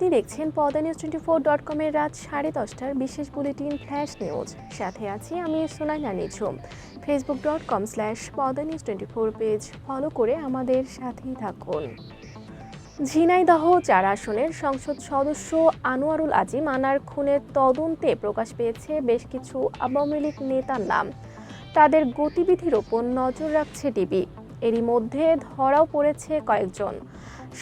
আপনি দেখছেন Padma news twenty four dot কমের রাত সাড়ে দশটার বিশেষ বুলেটিন ফ্ল্যাশ নিউজ সাথে আছি আমি Sonaina Nijhum. Facebook dot com slash Padma news twenty four page follow করে আমাদের সাথেই থাকুন। ঝিনাইদহ চার আসনের সংসদ সদস্য আনোয়ারুল আজিম আনার খুনের তদন্তে প্রকাশ পেয়েছে বেশ কিছু আওয়ামী লীগ নেতার নাম। তাদের গতিবিধির ওপর নজর রাখছে ডিবি। এরই মধ্যে ধরাও পড়েছে কয়েকজন।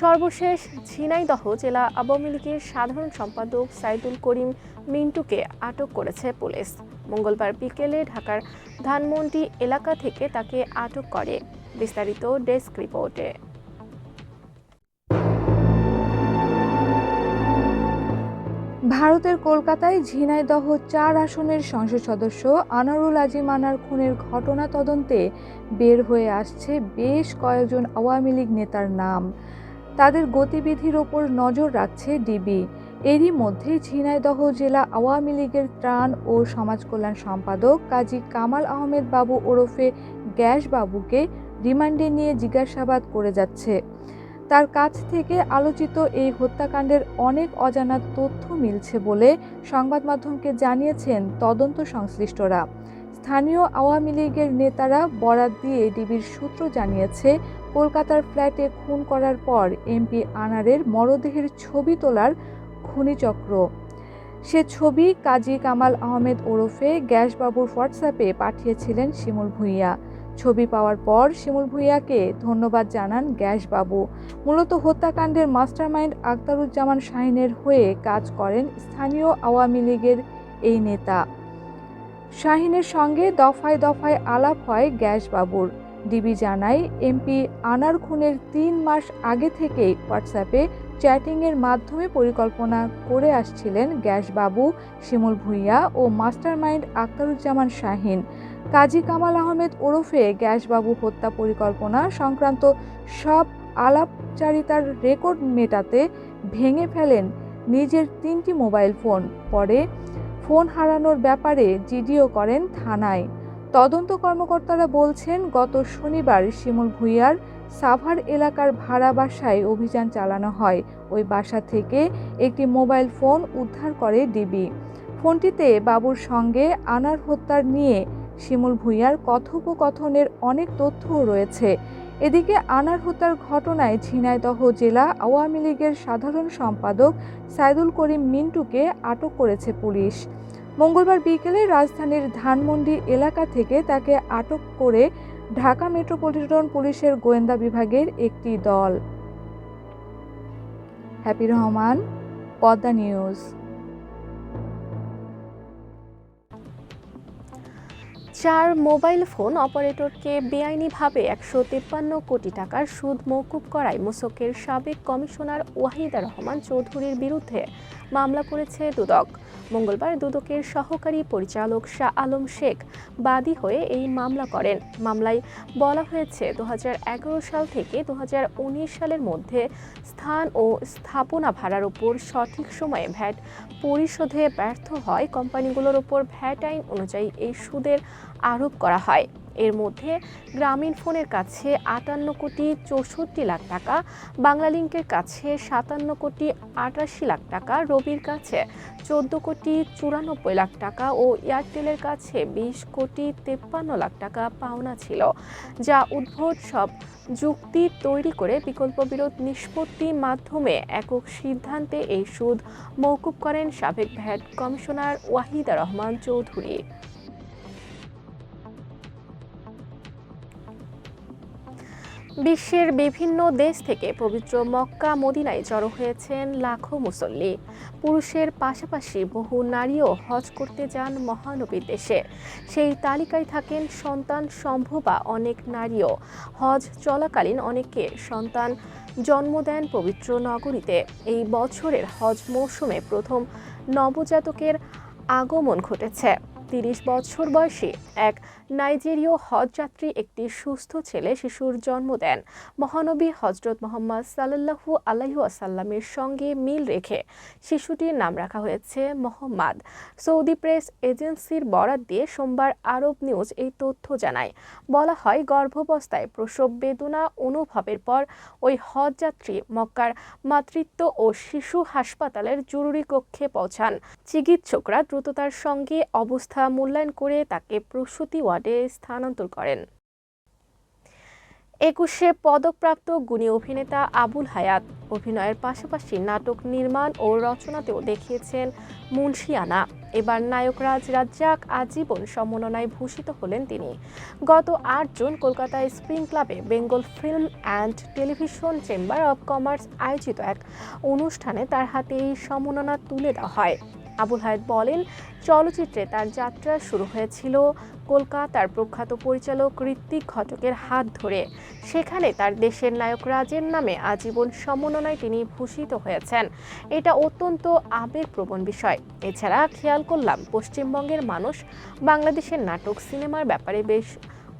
সর্বশেষ ঝিনাইদহ জেলা আওয়ামী লীগের সাধারণ সম্পাদক সাইদুল করিম মিন্টুকে আটক করেছে পুলিশ। মঙ্গলবার বিকেলে ঢাকার ধানমন্ডি এলাকা থেকে তাকে আটক করে। বিস্তারিত ডেস্ক রিপোর্টে। ভারতের কলকাতায় ঝিনাইদহ চার আসনের সংসদ সদস্য আনারুল আজিম আনার খুনের ঘটনা তদন্তে বের হয়ে আসছে বেশ কয়েকজন আওয়ামী লীগ নেতার নাম। তাদের গতিবিধির ওপর নজর রাখছে ডিবি। এরই মধ্যে ঝিনাইদহ জেলা আওয়ামী লীগের ত্রাণ ও সমাজ কল্যাণ সম্পাদক কাজী কামাল আহমেদ বাবু ওরফে গ্যাস বাবুকে রিমান্ডে নিয়ে জিজ্ঞাসাবাদ করে যাচ্ছে। তার কাছ থেকে আলোচিত এই হত্যাকাণ্ডের অনেক অজানা তথ্য মিলছে বলে সংবাদ মাধ্যমকে জানিয়েছেন তদন্ত সংশ্লিষ্টরা। স্থানীয় আওয়ামী লীগের নেতারা বরাত দিয়ে ডিবির সূত্র জানিয়েছে, কলকাতার ফ্ল্যাটে খুন করার পর এমপি আনারের মরদেহের ছবি তোলার খুনিচক্র। সে ছবি কাজী কামাল আহমেদ ওরফে গ্যাসবাবুর হোয়াটসঅ্যাপে পাঠিয়েছিলেন শিমুল ভূঁইয়া। ছবি পাওয়ার পর শিমুল ভূঁইয়াকে ধন্যবাদ জানান গ্যাসবাবু। মূলত হত্যাকাণ্ডের মাস্টারমাইন্ড আক্তারুজ্জামান শাহিনের হয়ে কাজ করেন স্থানীয় আওয়ামী লীগের এই নেতা। শাহিনের সঙ্গে দফায় দফায় আলাপ হয় গ্যাসবাবুর। ডিবি জানায়, এমপি আনার খুনের তিন মাস আগে থেকেই হোয়াটসঅ্যাপে চ্যাটিংয়ের মাধ্যমে পরিকল্পনা করে আসছিলেন গ্যাসবাবু, শিমুল ভূঁইয়া ও মাস্টারমাইন্ড আক্তারুজ্জামান শাহিন। কাজী কামাল আহমেদ ওরফে গ্যাসবাবু হত্যা পরিকল্পনা সংক্রান্ত সব আলাপচারিতার রেকর্ড মেটাতে ভেঙে ফেলেন নিজের তিনটি মোবাইল ফোন। পরে ফোন হারানোর ব্যাপারে জিডিও করেন থানায়। তদন্ত কর্মকর্তারা বলছেন, গত শনিবার শিমুল ভুইয়ার সাভার এলাকার ভাড়া বাসায় অভিযান চালানো হয়। ওই বাসা থেকে একটি মোবাইল ফোন উদ্ধার করে ডিবি। ফোনটিতে বাবুর সঙ্গে আনার হত্যার নিয়ে শিমুল ভুঁইয়ার কথোপকথনের অনেক তথ্যও রয়েছে। এদিকে আনার হত্যার ঘটনায় ঝিনাইদহ জেলা আওয়ামী লীগের সাধারণ সম্পাদক সাইদুল করিম মিন্টুকে আটক করেছে পুলিশ। মঙ্গলবার বিকেলে রাজধানীর ধানমন্ডি এলাকা থেকে তাকে আটক করে ঢাকা মেট্রোপলিটন পুলিশের গোয়েন্দা বিভাগের একটি দল। Happy Rahman, Padma news. চার মোবাইল ফোন অপারেটরকে বেআইনিভাবে একশো তেপ্পান্ন কোটি টাকার সুদ মৌকুব করায় মোসকের সাবেক কমিশনার ওয়াহিদা রহমান চৌধুরীর বিরুদ্ধে মামলা করেছে দুদক। মঙ্গলবার দুদকের সহকারী পরিচালক শাহ আলম শেখ বাদী হয়ে এই মামলা করেন। মামলায় বলা হয়েছে দু হাজার এগারো সাল থেকে দু হাজার উনিশ সালের মধ্যে স্থান ও স্থাপনা ভাড়ার উপর সঠিক সময়ে ভ্যাট পরিশোধে ব্যর্থ হয় কোম্পানিগুলোর ওপর ভ্যাট আইন অনুযায়ী এই সুদের আরোপ করা হয়। এর মধ্যে গ্রামীণ ফোনের কাছে আটান্ন কোটি চৌষট্টি লাখ টাকা, বাংলালিংকের কাছে সাতান্ন কোটি আটাশি লাখ টাকা, রবির কাছে চোদ্দ কোটি চুরানব্বই লাখ টাকা ও এয়ারটেলের কাছে বিশ কোটি তেপ্পান্ন লাখ টাকা পাওনা ছিল, যা উদ্ভট সব যুক্তি তৈরি করে বিকল্প বিরোধ নিষ্পত্তির মাধ্যমে একক সিদ্ধান্তে এই সুদ মৌকুব করেন সাবেক ভ্যাট কমিশনার ওয়াহিদা রহমান চৌধুরী। বিশ্বের বিভিন্ন দেশ থেকে পবিত্র মক্কা মদিনায় জড়ো হয়েছেন লাখো মুসল্লি। পুরুষের পাশাপাশি বহু নারীও হজ করতে যান মহানবীর দেশে। সেই তালিকায় থাকেন সন্তান সম্ভবা অনেক নারীও। হজ চলাকালীন অনেকে সন্তান জন্ম দেন পবিত্র নগরীতে। এই বছরের হজ মৌসুমে প্রথম নবজাতকের আগমন ঘটেছে। তিরিশ বছর বয়সী এক নাইজেরীয় হজযাত্রী একটি সুস্থ ছেলে শিশুর জন্ম দেন। মহানবী হজরত মোহাম্মদ সাল্লাল্লাহু আলাইহু আসাল্লামের সঙ্গে মিল রেখে শিশুটির নাম রাখা হয়েছে মোহাম্মদ। সৌদি প্রেস এজেন্সির বরাত দিয়ে সোমবার আরব নিউজ এই তথ্য জানায়। বলা হয়, গর্ভাবস্থায় প্রসব বেদনা অনুভবের পর ওই হজযাত্রী মক্কার মাতৃত্ব ও শিশু হাসপাতালের জরুরি কক্ষে পৌঁছান। চিকিৎসকরা দ্রুততার সঙ্গে অবস্থা মূল্যায়ন করে তাকে প্রসূতি ওয়ার্ডে স্থানান্তর করেন। একুশে পদকপ্রাপ্ত গুণী অভিনেতা আবুল হায়াত অভিনয়ের পাশাপাশি নাটক নির্মাণ ও রচনাতেও দেখিয়েছেন মুন্সিয়ানা এবার নায়করাজ রাজ্জাক আজীবন সম্মাননায় ভূষিত হলেন তিনি। গত আট জুন কলকাতায় স্প্রিং ক্লাবে Bengal film and television chamber of commerce আয়োজিত এক অনুষ্ঠানে তার হাতে এই সম্মাননা তুলে দেওয়া হয়। আবুল হায়াত বলেন, চলচ্চিত্রে তার যাত্রা শুরু হয়েছিল কলকাতার প্রখ্যাত পরিচালক ঋত্বিক ঘটকের হাত ধরে। সেখানে তার দেশের নায়ক রাজের নামে আজীবন সমন্বয় তিনি ভূষিত হয়েছেন। এটা অত্যন্ত আবেগপ্রবণ বিষয়। এছাড়া খেয়াল করলাম, পশ্চিমবঙ্গের মানুষ বাংলাদেশের নাটক, সিনেমার ব্যাপারে বেশ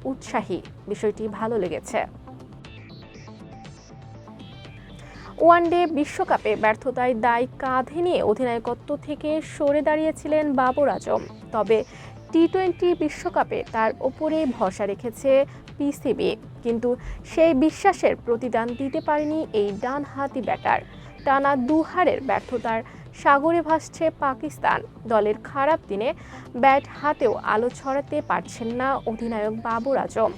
উৎসাহী। বিষয়টি ভালো লেগেছে। ওয়ানডে বিশ্বকাপে ব্যর্থতায় দায় কাঁধে নিয়ে অধিনায়কত্ব থেকে সরে দাঁড়িয়েছিলেন বাবর আজম। তবে টি টোয়েন্টি বিশ্বকাপে তার ওপরে ভরসা রেখেছে পিসিবি কিন্তু সেই বিশ্বাসের প্রতিদান দিতে পারেনি এই ডানহাতি ব্যাটার। টানা দুহারের ব্যর্থতার সাগরে ভাসছে পাকিস্তান। দলের খারাপ দিনে ব্যাট হাতেও আলো ছড়াতে পারছেন না অধিনায়ক বাবর আজম।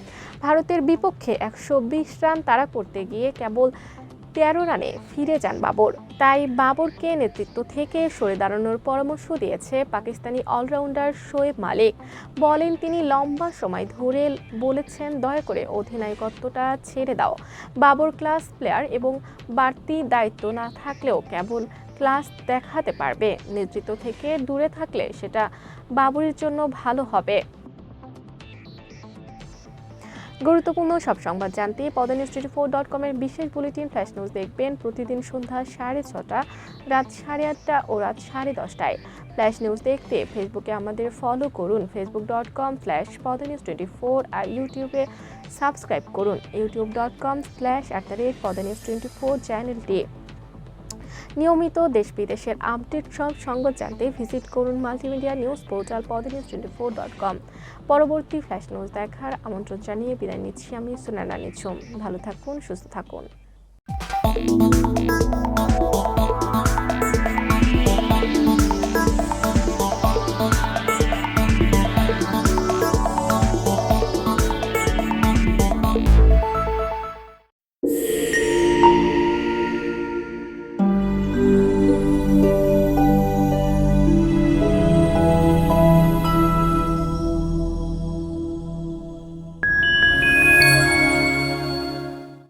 ভারতের বিপক্ষে একশো বিশ রান তাড়া করতে গিয়ে কেবল তেরো রানে ফিরে যান বাবর। তাই বাবরকে নেতৃত্ব থেকে সরে দাঁড়ানোর পরামর্শ দিয়েছে পাকিস্তানি অলরাউন্ডার শোয়েব মালিক। বলেন, তিনি লম্বা সময় ধরে বলেছেন, দয়া করে অধিনায়কত্বটা ছেড়ে দাও। বাবর ক্লাস প্লেয়ার এবং বাড়তি দায়িত্ব না থাকলেও কেবল ক্লাস দেখাতে পারবে। নেতৃত্ব থেকে দূরে থাকলে সেটা বাবরের জন্য ভালো হবে। গুরুত্বপূর্ণ সব সংবাদ জানতে পদা নিউজ ফোর ডট কমের বিশেষ বুলেটিন ফ্ল্যাশ নিউজ দেখবেন প্রতিদিন সন্ধ্যা সাড়ে ছটা, রাত সাড়ে আটটা ও রাত সাড়ে দশটায়। ফ্ল্যাশ নিউজ দেখতে ফেসবুকে আমাদের ফলো করুন। Facebook dot com slash Padma news twenty four আর ইউটিউবে সাবস্ক্রাইব করুন। YouTube dot com slash at the rate Padma twenty four চ্যানেলটি নিয়মিত দেশ বিদেশের আপডেট সব সংবাদ জানতে ভিজিট করুন multimedia news portal Padma news twenty four dot com পরবর্তী ফ্ল্যাশ নিউজ দেখার আমন্ত্রণ জানিয়ে বিদায় নিচ্ছি আমি সুনানা নিঝুম ভালো থাকুন, সুস্থ থাকুন।